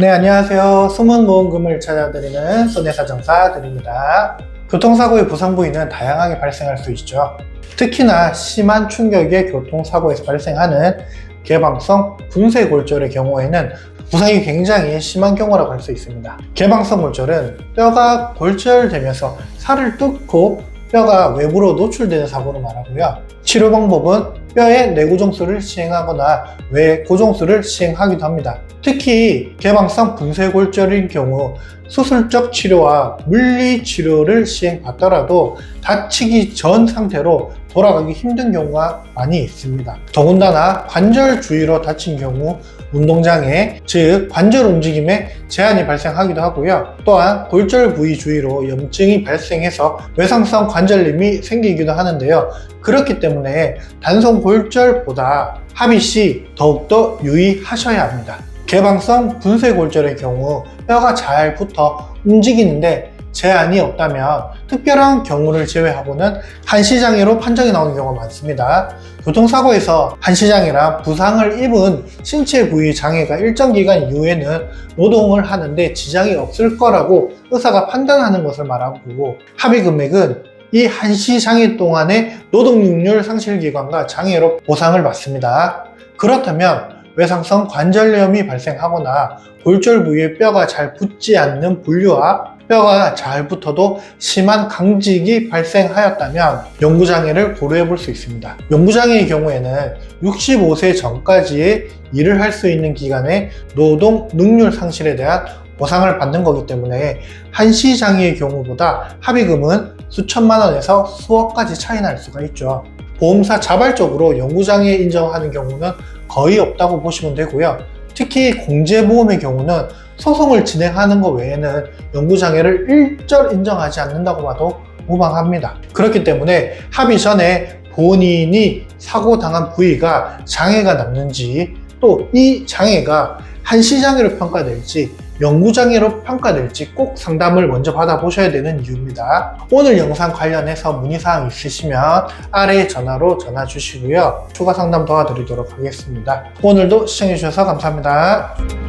네, 안녕하세요. 숨은 모험금을 찾아드리는 손해사정사 드립니다. 교통사고의 부상 부위는 다양하게 발생할 수 있죠. 특히나 심한 충격의 교통사고에서 발생하는 개방성 분쇄 골절의 경우에는 부상이 굉장히 심한 경우라고 할 수 있습니다. 개방성 골절은 뼈가 골절되면서 살을 뚫고 뼈가 외부로 노출되는 사고를 말하고요. 치료 방법은 뼈의 내구종술을 시행하거나 외고종술을 시행하기도 합니다. 특히 개방성 분쇄골절인 경우 수술적 치료와 물리 치료를 시행받더라도 다치기 전 상태로 돌아가기 힘든 경우가 많이 있습니다. 더군다나 관절 주위로 다친 경우 운동장애, 즉 관절 움직임에 제한이 발생하기도 하고요. 또한 골절 부위 주위로 염증이 발생해서 외상성 관절림이 생기기도 하는데요. 그렇기 때문에 단성 골절보다 합의 시 더욱더 유의하셔야 합니다. 개방성 분쇄골절의 경우 뼈가 잘 붙어 움직이는데 제한이 없다면 특별한 경우를 제외하고는 한시장애로 판정이 나오는 경우가 많습니다. 교통사고에서 한시장애라 부상을 입은 신체 부위 장애가 일정 기간 이후에는 노동을 하는데 지장이 없을 거라고 의사가 판단하는 것을 말하고 합의 금액은 이 한시장애 동안의 노동력률 상실 기간과 장애로 보상을 받습니다. 그렇다면 외상성 관절염이 발생하거나 골절 부위에 뼈가 잘 붙지 않는 분류와 뼈가 잘 붙어도 심한 강직이 발생하였다면 연구장애를 고려해 볼 수 있습니다. 연구장애의 경우에는 65세 전까지의 일을 할 수 있는 기간의 노동 능률 상실에 대한 보상을 받는 거기 때문에 한시 장애의 경우보다 합의금은 수천만 원에서 수억까지 차이 날 수가 있죠. 보험사 자발적으로 연구장애 인정하는 경우는 거의 없다고 보시면 되고요. 특히 공제보험의 경우는 소송을 진행하는 것 외에는 연구장애를 일절 인정하지 않는다고 봐도 무방합니다. 그렇기 때문에 합의 전에 본인이 사고당한 부위가 장애가 남는지 또 이 장애가 한시장애로 평가될지 연구장애로 평가될지 꼭 상담을 먼저 받아보셔야 되는 이유입니다. 오늘 영상 관련해서 문의사항 있으시면 아래 전화로 전화 주시고요. 추가 상담 도와드리도록 하겠습니다. 오늘도 시청해주셔서 감사합니다.